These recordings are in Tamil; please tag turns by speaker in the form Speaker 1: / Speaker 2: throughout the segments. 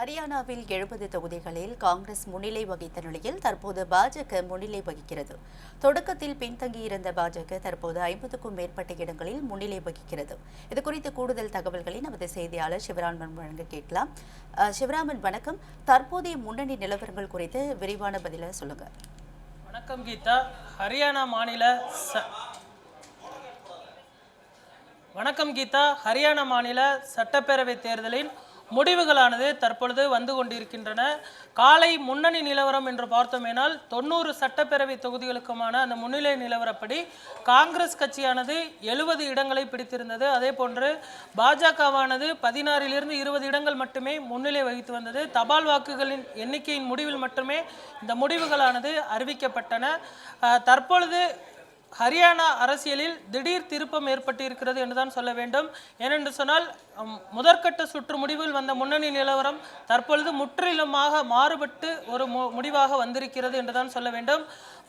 Speaker 1: ஹரியானாவில் எழுபது தொகுதிகளில் காங்கிரஸ் முன்னிலை வகித்த நிலையில் தற்போது பாஜக முன்னிலை வகிக்கிறது தொடக்கத்தில் பின்தங்கியிருந்த பாஜக தற்போது ஐம்பதுக்கும் மேற்பட்ட இடங்களில் முன்னிலை வகிக்கிறது இது குறித்து கூடுதல் தகவல்களை நமது செய்தியாளர் சிவராமன் வழங்க கேட்கலாம் சிவராமன் வணக்கம் தற்போதைய முன்னணி நிலவரங்கள் குறித்து விரிவான பதிலை சொல்லுங்க
Speaker 2: வணக்கம் கீதா ஹரியானா மாநில வணக்கம் கீதா ஹரியானா மாநில சட்டப்பேரவை தேர்தலின் முடிவுகளானது தற்பொழுது வந்து கொண்டிருக்கின்றன காலை முன்னணி நிலவரம் என்று பார்த்தோமேனால் தொண்ணூறு சட்டப்பேரவை தொகுதிகளுக்குமான அந்த முன்னிலை நிலவரப்படி காங்கிரஸ் கட்சியானது எழுபது இடங்களை பிடித்திருந்தது அதே போன்று பாஜகவானது பதினாறிலிருந்து இருபது இடங்கள் மட்டுமே முன்னிலை வகித்து வந்தது தபால் வாக்குகளின் எண்ணிக்கையின் முடிவில் மட்டுமே இந்த முடிவுகளானது அறிவிக்கப்பட்டன தற்பொழுது ஹரியானா அரசியலில் திடீர் திருப்பம் ஏற்பட்டிருக்கிறது என்றுதான் சொல்ல வேண்டும் ஏனென்று சொன்னால் முதற்கட்ட சுற்று முடிவில் வந்த முன்னணி நிலவரம் தற்பொழுது முற்றிலுமாக மாறுபட்டு ஒரு முடிவாக வந்திருக்கிறது என்றுதான் சொல்ல வேண்டும்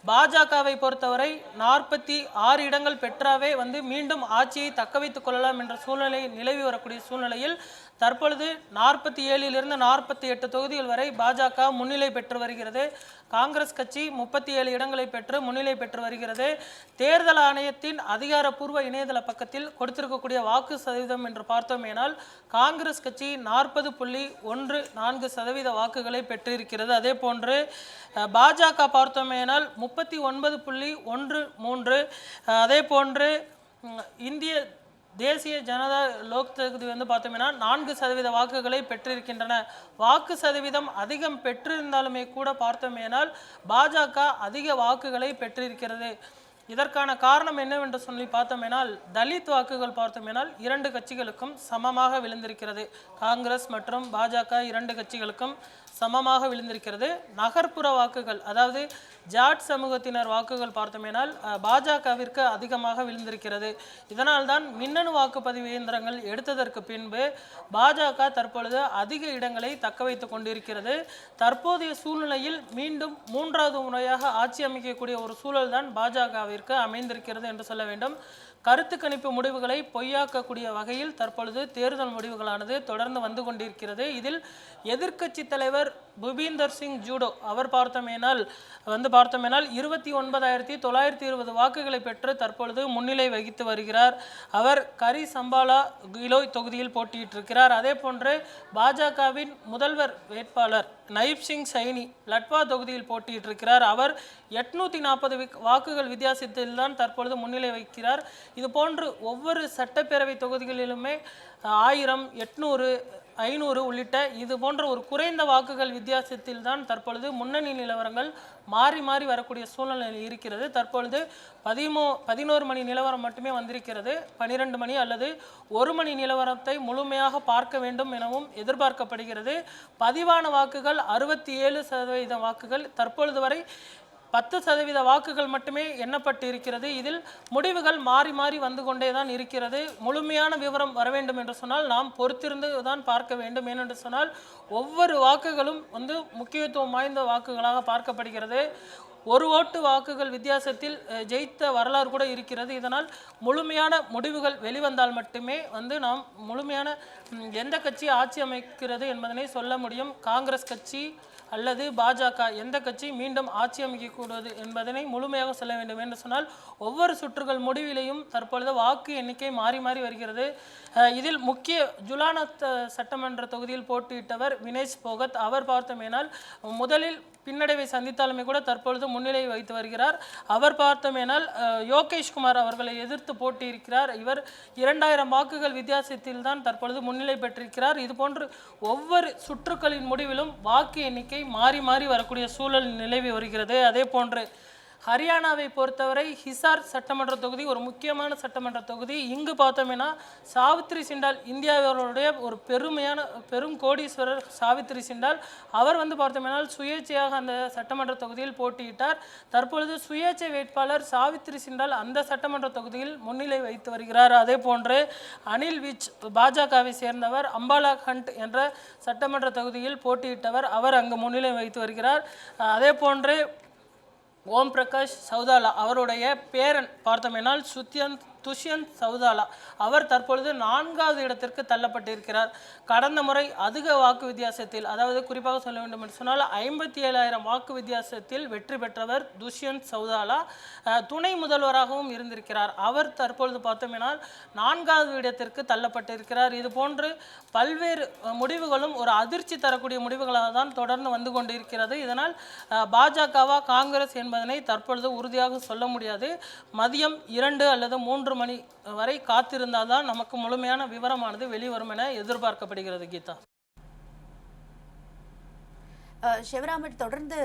Speaker 2: பாஜகவை பொறுத்தவரை நாற்பத்தி ஆறு இடங்கள் பெற்றாவே வந்து மீண்டும் ஆட்சியை தக்க வைத்துக் கொள்ளலாம் என்ற சூழ்நிலை நிலவி வரக்கூடிய சூழ்நிலையில் தற்பொழுது நாற்பத்தி ஏழிலிருந்து நாற்பத்தி எட்டு தொகுதிகள் வரை பாஜக முன்னிலை பெற்று வருகிறது காங்கிரஸ் கட்சி முப்பத்தி ஏழு இடங்களை பெற்று முன்னிலை பெற்று வருகிறது தேர்தல் ஆணையத்தின் அதிகாரப்பூர்வ இணையதள பக்கத்தில் கொடுத்திருக்கக்கூடிய வாக்கு சதவீதம் என்று பார்த்தோமேனால் காங்கிரஸ் கட்சி நாற்பது புள்ளி ஒன்று நான்கு சதவீத வாக்குகளை பெற்றிருக்கிறது அதே போன்று பாஜக பார்த்தோமேனால் முப்பத்தி ஒன்பது புள்ளி ஒன்று மூன்று அதே போன்று இந்திய தேசிய ஜனதா லோக் தகுதி வந்து பார்த்தோம்னா நான்கு சதவீத வாக்குகளை பெற்றிருக்கின்றன வாக்கு சதவீதம் அதிகம் பெற்றிருந்தாலுமே கூட பார்த்தோமேனால் பாஜக அதிக வாக்குகளை பெற்றிருக்கிறது இதற்கான காரணம் என்னவென்று சொல்லி பார்த்தோமேனால் தலித் வாக்குகள் பார்த்தோமேனால் இரண்டு கட்சிகளுக்கும் சமமாக விழுந்திருக்கிறது காங்கிரஸ் மற்றும் பாஜக இரண்டு கட்சிகளுக்கும் சமமாக விழுந்திருக்கிறது நகர்ப்புற வாக்குகள் அதாவது ஜாட் சமூகத்தினர் வாக்குகள் பார்த்தோமேனால் பாஜகவிற்கு அதிகமாக விழுந்திருக்கிறது இதனால் தான் மின்னணு வாக்குப்பதிவு இயந்திரங்கள் எடுத்ததற்கு பின்பு பாஜக தற்பொழுது அதிக இடங்களை தக்க வைத்து கொண்டிருக்கிறது தற்போதைய சூழ்நிலையில் மீண்டும் மூன்றாவது முறையாக ஆட்சி அமைக்கக்கூடிய ஒரு சூழல் தான் பாஜகவிற்கு அமைந்திருக்கிறது என்று சொல்ல வேண்டும் கருத்து கணிப்பு முடிவுகளை பொய்யாக்கக்கூடிய வகையில் தற்பொழுது தேர்தல் முடிவுகளானது தொடர்ந்து வந்து கொண்டிருக்கிறது இதில் எதிர்க்கட்சி தலைவர் புபீந்தர் சிங் ஜூடோ அவர் பார்த்தமேனால் வந்து பார்த்தமேனால் இருபத்தி ஒன்பதாயிரத்தி தொள்ளாயிரத்தி இருபது வாக்குகளை பெற்று தற்பொழுது முன்னிலை வகித்து வருகிறார் அவர் கரி சம்பாலா கிலோய் தொகுதியில் போட்டியிட்டிருக்கிறார் அதே போன்று பாஜகவின் முதல்வர் வேட்பாளர் நயிப் சிங் சைனி லட்வா தொகுதியில் போட்டியிட்டிருக்கிறார் அவர் எட்நூற்றி நாற்பது வாக்குகள் வித்தியாசத்தில் தான் தற்பொழுது முன்னிலை வைக்கிறார் இது போன்று ஒவ்வொரு சட்டப்பேரவை தொகுதிகளிலுமே ஆயிரம் எட்நூறு ஐநூறு உள்ளிட்ட இது போன்ற ஒரு குறைந்த வாக்குகள் வித்தியாசத்தில் தான் தற்பொழுது முன்னணி நிலவரங்கள் மாறி மாறி வரக்கூடிய சூழ்நிலை இருக்கிறது தற்பொழுது பதிமூ பதினோரு மணி நிலவரம் மட்டுமே வந்திருக்கிறது பனிரெண்டு மணி அல்லது ஒரு மணி நிலவரத்தை முழுமையாக பார்க்க வேண்டும் எனவும் எதிர்பார்க்கப்படுகிறது பதிவான வாக்குகள் அறுபத்தி ஏழு சதவீத வாக்குகள் தற்பொழுது வரை பத்து சதவீத வாக்குகள் மட்டுமே எண்ணப்பட்டு இருக்கிறது இதில் முடிவுகள் மாறி மாறி வந்து கொண்டே தான் இருக்கிறது முழுமையான விவரம் வர வேண்டும் என்று சொன்னால் நாம் பொறுத்திருந்து தான் பார்க்க வேண்டும் ஏனென்று சொன்னால் ஒவ்வொரு வாக்குகளும் வந்து முக்கியத்துவம் வாய்ந்த வாக்குகளாக பார்க்கப்படுகிறது ஒரு ஓட்டு வாக்குகள் வித்தியாசத்தில் ஜெயித்த வரலாறு கூட இருக்கிறது இதனால் முழுமையான முடிவுகள் வெளிவந்தால் மட்டுமே வந்து நாம் முழுமையான எந்த கட்சி ஆட்சி அமைக்கிறது என்பதனை சொல்ல முடியும் காங்கிரஸ் கட்சி அல்லது பாஜக எந்த கட்சி மீண்டும் ஆட்சி அமைக்கக்கூடாது என்பதனை முழுமையாக சொல்ல வேண்டும் என்று சொன்னால் ஒவ்வொரு சுற்றுகள் முடிவிலையும் தற்பொழுது வாக்கு எண்ணிக்கை மாறி மாறி வருகிறது இதில் முக்கிய ஜுலானத் சட்டமன்ற தொகுதியில் போட்டியிட்டவர் வினேஷ் போகத் அவர் பார்த்தோமேனால் முதலில் பின்னடைவை சந்தித்தாலுமே கூட தற்பொழுது முன்னிலை வைத்து வருகிறார் அவர் பார்த்தோமேனால் யோகேஷ்குமார் அவர்களை எதிர்த்து போட்டியிருக்கிறார் இவர் இரண்டாயிரம் வாக்குகள் வித்தியாசத்தில் தான் தற்பொழுது முன்னிலை பெற்றிருக்கிறார் இதுபோன்று ஒவ்வொரு சுற்றுக்களின் முடிவிலும் வாக்கு எண்ணிக்கை மாறி மாறி வரக்கூடிய சூழல் நிலவி வருகிறது அதே போன்று ஹரியானாவை பொறுத்தவரை ஹிசார் சட்டமன்ற தொகுதி ஒரு முக்கியமான சட்டமன்ற தொகுதி இங்கு பார்த்தோம்னா சாவித்ரி சிண்டால் இந்தியாவினுடைய ஒரு பெருமையான பெரும் கோடீஸ்வரர் சாவித்ரி சிண்டால் அவர் வந்து பார்த்தோம்னால் சுயேட்சையாக அந்த சட்டமன்ற தொகுதியில் போட்டியிட்டார் தற்பொழுது சுயேட்சை வேட்பாளர் சாவித்ரி சிண்டால் அந்த சட்டமன்ற தொகுதியில் முன்னிலை வைத்து வருகிறார் அதே போன்று அனில் விச் பாஜகவை சேர்ந்தவர் அம்பாலா ஹண்ட் என்ற சட்டமன்ற தொகுதியில் போட்டியிட்டவர் அவர் அங்கு முன்னிலை வைத்து வருகிறார் அதே போன்று ஓம் பிரகாஷ் சௌதாலா அவருடைய பேரன் பார்த்தோமேனால் சுத்யந்த் துஷ்யந்த் சவுதாலா அவர் தற்பொழுது நான்காவது இடத்திற்கு தள்ளப்பட்டிருக்கிறார் கடந்த முறை அதிக வாக்கு வித்தியாசத்தில் அதாவது குறிப்பாக சொல்ல வேண்டும் என்று சொன்னால் ஐம்பத்தி ஏழாயிரம் வாக்கு வித்தியாசத்தில் வெற்றி பெற்றவர் துஷ்யந்த் சவுதாலா துணை முதல்வராகவும் இருந்திருக்கிறார் அவர் தற்பொழுது பார்த்தோம்னால் நான்காவது இடத்திற்கு தள்ளப்பட்டிருக்கிறார் இது போன்று பல்வேறு முடிவுகளும் ஒரு அதிர்ச்சி தரக்கூடிய முடிவுகளாக தான் தொடர்ந்து வந்து கொண்டிருக்கிறது இதனால் பாஜகவா காங்கிரஸ் என்பதனை தற்பொழுது உறுதியாக சொல்ல முடியாது மதியம் இரண்டு அல்லது மூன்று மூன்று மணி வரை காத்திருந்தால் தான் நமக்கு முழுமையான விவரமானது வெளிவரும் என எதிர்பார்க்கப்படுகிறது கீதா
Speaker 1: சிவராமன் தொடர்ந்து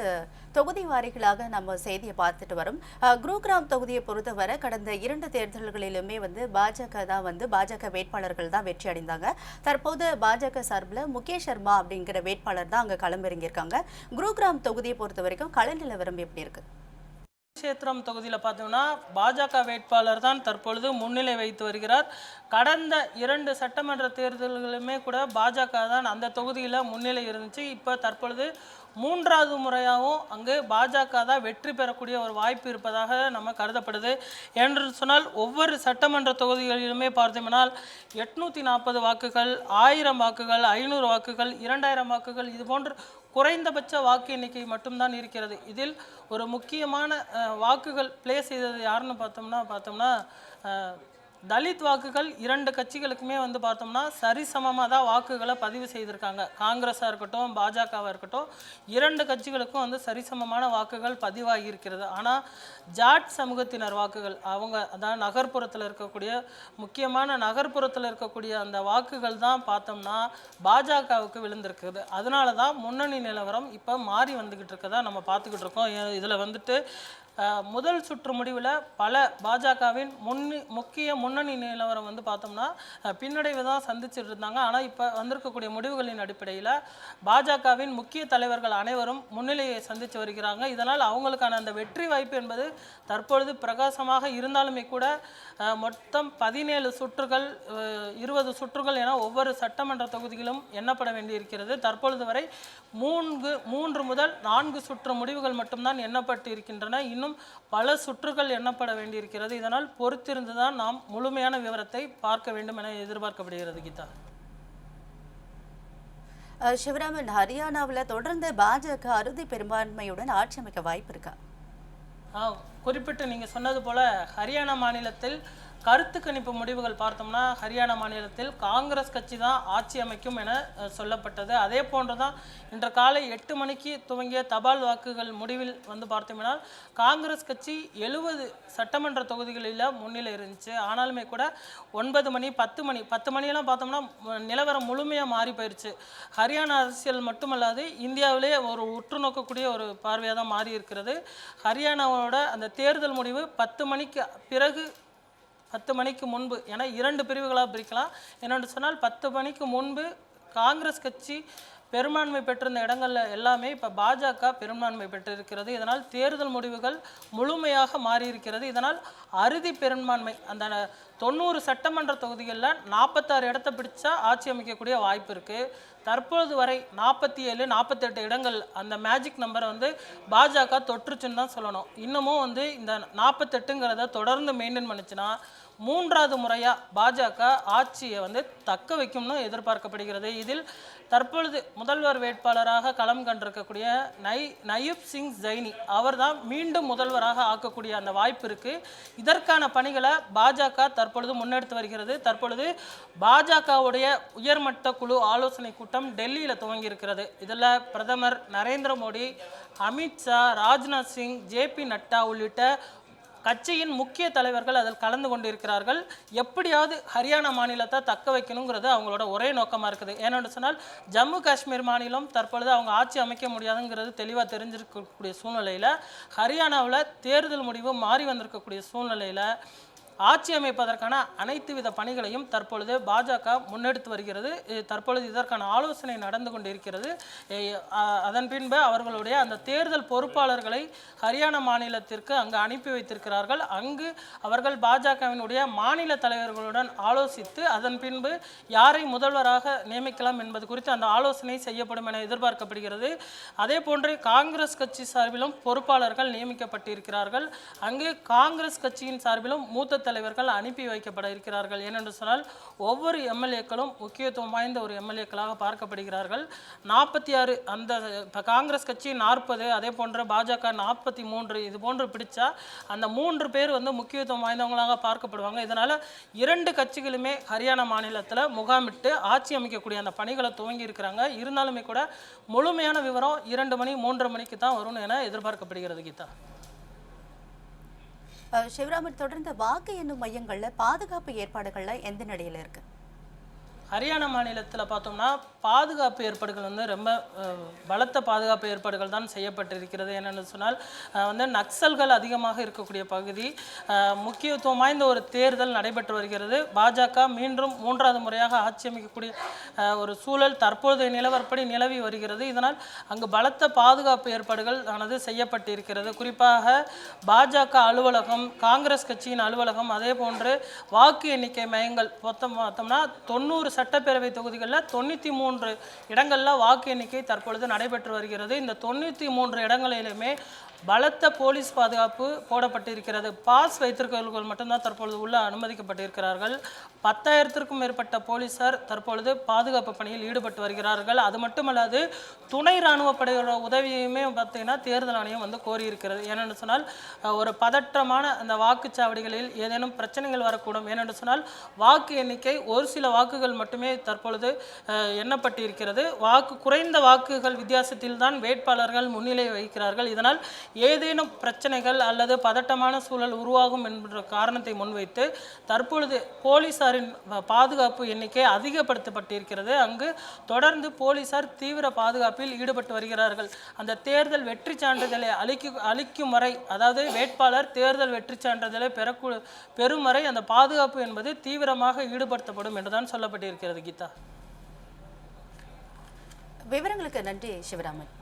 Speaker 1: தொகுதி வாரிகளாக நம்ம செய்தியை பார்த்துட்டு வரும் குருகிராம் தொகுதியை பொறுத்தவரை கடந்த இரண்டு தேர்தல்களிலுமே வந்து பாஜக தான் வந்து பாஜக வேட்பாளர்கள் தான் வெற்றி அடைந்தாங்க தற்போது பாஜக சார்பில் முகேஷ் சர்மா அப்படிங்கிற வேட்பாளர் தான் அங்கே களமிறங்கியிருக்காங்க குருகிராம் தொகுதியை பொறுத்த வரைக்கும் கள நிலவரம் எப்படி இருக்குது
Speaker 2: கஷேத்திரம் தொகுதியில் பார்த்தோம்னா பாஜக வேட்பாளர் தான் தற்பொழுது முன்னிலை வைத்து வருகிறார் கடந்த இரண்டு சட்டமன்ற தேர்தல்களுமே கூட பாஜக தான் அந்த தொகுதியில் முன்னிலை இருந்துச்சு இப்போ தற்பொழுது மூன்றாவது முறையாகவும் அங்கு பாஜக தான் வெற்றி பெறக்கூடிய ஒரு வாய்ப்பு இருப்பதாக நம்ம கருதப்படுது என்று சொன்னால் ஒவ்வொரு சட்டமன்ற தொகுதிகளிலுமே பார்த்தோம்னால் எட்நூற்றி நாற்பது வாக்குகள் ஆயிரம் வாக்குகள் ஐநூறு வாக்குகள் இரண்டாயிரம் வாக்குகள் இது போன்று குறைந்தபட்ச வாக்கு எண்ணிக்கை மட்டும்தான் இருக்கிறது இதில் ஒரு முக்கியமான வாக்குகள் ப்ளே செய்தது யாருன்னு பார்த்தோம்னா பார்த்தோம்னா தலித் வாக்குகள் இரண்டு கட்சிகளுக்குமே வந்து பார்த்தோம்னா சரிசமமாக தான் வாக்குகளை பதிவு செய்திருக்காங்க காங்கிரஸாக இருக்கட்டும் பாஜகவாக இருக்கட்டும் இரண்டு கட்சிகளுக்கும் வந்து சரிசமமான வாக்குகள் பதிவாகி இருக்கிறது ஆனால் ஜாட் சமூகத்தினர் வாக்குகள் அவங்க அதாவது நகர்ப்புறத்தில் இருக்கக்கூடிய முக்கியமான நகர்ப்புறத்தில் இருக்கக்கூடிய அந்த வாக்குகள் தான் பார்த்தோம்னா பாஜகவுக்கு விழுந்திருக்குது அதனால தான் முன்னணி நிலவரம் இப்போ மாறி வந்துக்கிட்டு இருக்கதா நம்ம பார்த்துக்கிட்டு இருக்கோம் இதில் வந்துட்டு முதல் சுற்று முடிவில் பல பாஜகவின் முன் முக்கிய முன்னணி நிலவரம் வந்து பார்த்தோம்னா பின்னடைவு தான் சந்திச்சுட்டு இருந்தாங்க ஆனால் இப்போ வந்திருக்கக்கூடிய முடிவுகளின் அடிப்படையில் பாஜகவின் முக்கிய தலைவர்கள் அனைவரும் முன்னிலையை சந்தித்து வருகிறாங்க இதனால் அவங்களுக்கான அந்த வெற்றி வாய்ப்பு என்பது தற்பொழுது பிரகாசமாக இருந்தாலுமே கூட மொத்தம் பதினேழு சுற்றுகள் இருபது சுற்றுகள் என ஒவ்வொரு சட்டமன்ற தொகுதிகளும் எண்ணப்பட வேண்டியிருக்கிறது தற்பொழுது வரை மூன்று மூன்று முதல் நான்கு சுற்று முடிவுகள் மட்டும்தான் எண்ணப்பட்டு இருக்கின்றன இன்னும் இன்னும் பல சுற்றுகள் எண்ணப்பட வேண்டியிருக்கிறது இதனால் பொறுத்திருந்துதான் நாம் முழுமையான விவரத்தை பார்க்க வேண்டும் என எதிர்பார்க்கப்படுகிறது கீதா
Speaker 1: சிவராமன் ஹரியானாவில் தொடர்ந்து பாஜக அறுதி பெரும்பான்மையுடன் ஆட்சி அமைக்க வாய்ப்பு இருக்கா
Speaker 2: குறிப்பிட்டு நீங்கள் சொன்னது போல ஹரியானா மாநிலத்தில் கருத்து கணிப்பு முடிவுகள் பார்த்தோம்னா ஹரியானா மாநிலத்தில் காங்கிரஸ் கட்சி தான் ஆட்சி அமைக்கும் என சொல்லப்பட்டது அதே போன்று தான் இன்று காலை எட்டு மணிக்கு துவங்கிய தபால் வாக்குகள் முடிவில் வந்து பார்த்தோம்னால் காங்கிரஸ் கட்சி எழுபது சட்டமன்ற தொகுதிகளில் முன்னிலை இருந்துச்சு ஆனாலுமே கூட ஒன்பது மணி பத்து மணி பத்து மணியெல்லாம் பார்த்தோம்னா நிலவரம் முழுமையாக மாறி போயிடுச்சு ஹரியானா அரசியல் மட்டுமல்லாது இந்தியாவிலே ஒரு உற்று நோக்கக்கூடிய ஒரு பார்வையாக தான் மாறி இருக்கிறது ஹரியானாவோட அந்த தேர்தல் முடிவு பத்து மணிக்கு பிறகு பத்து மணிக்கு முன்பு ஏன்னா இரண்டு பிரிவுகளாக பிரிக்கலாம் என்னென்னு சொன்னால் பத்து மணிக்கு முன்பு காங்கிரஸ் கட்சி பெரும்பான்மை பெற்றிருந்த இடங்களில் எல்லாமே இப்போ பாஜக பெரும்பான்மை பெற்றிருக்கிறது இதனால் தேர்தல் முடிவுகள் முழுமையாக மாறியிருக்கிறது இதனால் அறுதி பெரும்பான்மை அந்த தொண்ணூறு சட்டமன்ற தொகுதிகளில் நாற்பத்தாறு இடத்த பிடிச்சா ஆட்சி அமைக்கக்கூடிய வாய்ப்பு இருக்குது தற்பொழுது வரை நாற்பத்தி ஏழு நாற்பத்தெட்டு இடங்கள் அந்த மேஜிக் நம்பரை வந்து பாஜக தொற்றுச்சுன்னு தான் சொல்லணும் இன்னமும் வந்து இந்த நாற்பத்தெட்டுங்கிறத தொடர்ந்து மெயின்டைன் பண்ணிச்சுன்னா மூன்றாவது முறையாக பாஜக ஆட்சியை வந்து தக்க வைக்கும்னு எதிர்பார்க்கப்படுகிறது இதில் தற்பொழுது முதல்வர் வேட்பாளராக களம் கண்டிருக்கக்கூடிய நை நயூப் சிங் ஜைனி அவர் தான் மீண்டும் முதல்வராக ஆக்கக்கூடிய அந்த வாய்ப்பு இருக்குது இதற்கான பணிகளை பாஜக தற்பொழுது முன்னெடுத்து வருகிறது தற்பொழுது பாஜகவுடைய உயர்மட்ட குழு ஆலோசனை கூட்டம் டெல்லியில் துவங்கியிருக்கிறது இதில் பிரதமர் நரேந்திர மோடி அமித்ஷா ராஜ்நாத் சிங் ஜே பி நட்டா உள்ளிட்ட கட்சியின் முக்கிய தலைவர்கள் அதில் கலந்து கொண்டிருக்கிறார்கள் எப்படியாவது ஹரியானா மாநிலத்தை தக்க வைக்கணுங்கிறது அவங்களோட ஒரே நோக்கமாக இருக்குது ஏன்னு சொன்னால் ஜம்மு காஷ்மீர் மாநிலம் தற்பொழுது அவங்க ஆட்சி அமைக்க முடியாதுங்கிறது தெளிவாக தெரிஞ்சிருக்கக்கூடிய சூழ்நிலையில் ஹரியானாவில் தேர்தல் முடிவு மாறி வந்திருக்கக்கூடிய சூழ்நிலையில் ஆட்சி அமைப்பதற்கான அனைத்து வித பணிகளையும் தற்பொழுது பாஜக முன்னெடுத்து வருகிறது தற்பொழுது இதற்கான ஆலோசனை நடந்து கொண்டிருக்கிறது அதன் பின்பு அவர்களுடைய அந்த தேர்தல் பொறுப்பாளர்களை ஹரியானா மாநிலத்திற்கு அங்கு அனுப்பி வைத்திருக்கிறார்கள் அங்கு அவர்கள் பாஜகவினுடைய மாநில தலைவர்களுடன் ஆலோசித்து அதன் பின்பு யாரை முதல்வராக நியமிக்கலாம் என்பது குறித்து அந்த ஆலோசனை செய்யப்படும் என எதிர்பார்க்கப்படுகிறது அதே போன்று காங்கிரஸ் கட்சி சார்பிலும் பொறுப்பாளர்கள் நியமிக்கப்பட்டிருக்கிறார்கள் அங்கு காங்கிரஸ் கட்சியின் சார்பிலும் மூத்த தலைவர்கள் அனுப்பி வைக்கப்பட இருக்கிறார்கள் ஏனென்று சொன்னால் ஒவ்வொரு எம்எல்ஏக்களும் முக்கியத்துவம் வாய்ந்த ஒரு எம்எல்ஏக்களாக பார்க்கப்படுகிறார்கள் நாற்பத்தி ஆறு அந்த இப்போ காங்கிரஸ் கட்சி நாற்பது அதே போன்ற பாஜக நாற்பத்தி மூன்று இது போன்று பிடிச்சா அந்த மூன்று பேர் வந்து முக்கியத்துவம் வாய்ந்தவங்களாக பார்க்கப்படுவாங்க இதனால் இரண்டு கட்சிகளுமே ஹரியானா மாநிலத்தில் முகாமிட்டு ஆட்சி அமைக்கக்கூடிய அந்த பணிகளை துவங்கி இருக்கிறாங்க இருந்தாலுமே கூட முழுமையான விவரம் இரண்டு மணி மூன்று மணிக்கு தான் வரும்னு என எதிர்பார்க்கப்படுகிறது கீதா
Speaker 1: சிவராமன் தொடர்ந்து வாக்கு எண்ணும் மையங்களில் பாதுகாப்பு ஏற்பாடுகளில் எந்த நிலையில் இருக்குது
Speaker 2: ஹரியானா மாநிலத்தில் பார்த்தோம்னா பாதுகாப்பு ஏற்பாடுகள் வந்து ரொம்ப பலத்த பாதுகாப்பு ஏற்பாடுகள் தான் செய்யப்பட்டிருக்கிறது என்னென்னு சொன்னால் வந்து நக்சல்கள் அதிகமாக இருக்கக்கூடிய பகுதி முக்கியத்துவம் வாய்ந்த ஒரு தேர்தல் நடைபெற்று வருகிறது பாஜக மீண்டும் மூன்றாவது முறையாக ஆட்சி அமைக்கக்கூடிய ஒரு சூழல் தற்போதைய நிலவரப்படி நிலவி வருகிறது இதனால் அங்கு பலத்த பாதுகாப்பு ஏற்பாடுகள் ஆனது செய்யப்பட்டிருக்கிறது குறிப்பாக பாஜக அலுவலகம் காங்கிரஸ் கட்சியின் அலுவலகம் அதே போன்று வாக்கு எண்ணிக்கை மையங்கள் மொத்தம் பார்த்தோம்னா தொண்ணூறு சட்டப்பேரவை தொகுதிகளில் தொண்ணூற்றி மூன்று இடங்களில் வாக்கு எண்ணிக்கை தற்பொழுது நடைபெற்று வருகிறது இந்த தொண்ணூற்றி மூன்று இடங்களிலுமே பலத்த போலீஸ் பாதுகாப்பு போடப்பட்டிருக்கிறது பாஸ் வைத்திருக்கிறவர்கள் மட்டும்தான் தற்பொழுது உள்ள அனுமதிக்கப்பட்டிருக்கிறார்கள் பத்தாயிரத்திற்கும் மேற்பட்ட போலீசார் தற்பொழுது பாதுகாப்பு பணியில் ஈடுபட்டு வருகிறார்கள் அது மட்டுமல்லாது துணை இராணுவ படையோட உதவியுமே பார்த்தீங்கன்னா தேர்தல் ஆணையம் வந்து கோரியிருக்கிறது ஏனென்று சொன்னால் ஒரு பதற்றமான அந்த வாக்குச்சாவடிகளில் ஏதேனும் பிரச்சனைகள் வரக்கூடும் ஏனென்று சொன்னால் வாக்கு எண்ணிக்கை ஒரு சில வாக்குகள் மட்டுமே தற்பொழுது எண்ணப்பட்டிருக்கிறது வாக்கு குறைந்த வாக்குகள் வித்தியாசத்தில் தான் வேட்பாளர்கள் முன்னிலை வகிக்கிறார்கள் இதனால் ஏதேனும் பிரச்சனைகள் அல்லது பதட்டமான சூழல் உருவாகும் என்ற காரணத்தை முன்வைத்து தற்பொழுது போலீசாரின் பாதுகாப்பு எண்ணிக்கை அதிகப்படுத்தப்பட்டிருக்கிறது அங்கு தொடர்ந்து போலீசார் தீவிர பாதுகாப்பில் ஈடுபட்டு வருகிறார்கள் அந்த தேர்தல் வெற்றி சான்றிதழை அளிக்க அளிக்கும் வரை அதாவது வேட்பாளர் தேர்தல் வெற்றி சான்றிதழை பெறக்கூ பெறும் வரை அந்த பாதுகாப்பு என்பது தீவிரமாக ஈடுபடுத்தப்படும் என்றுதான் சொல்லப்பட்டிருக்கிறது இருக்கிறது கீதா விவரங்களுக்கு நன்றி
Speaker 1: சிவராமன்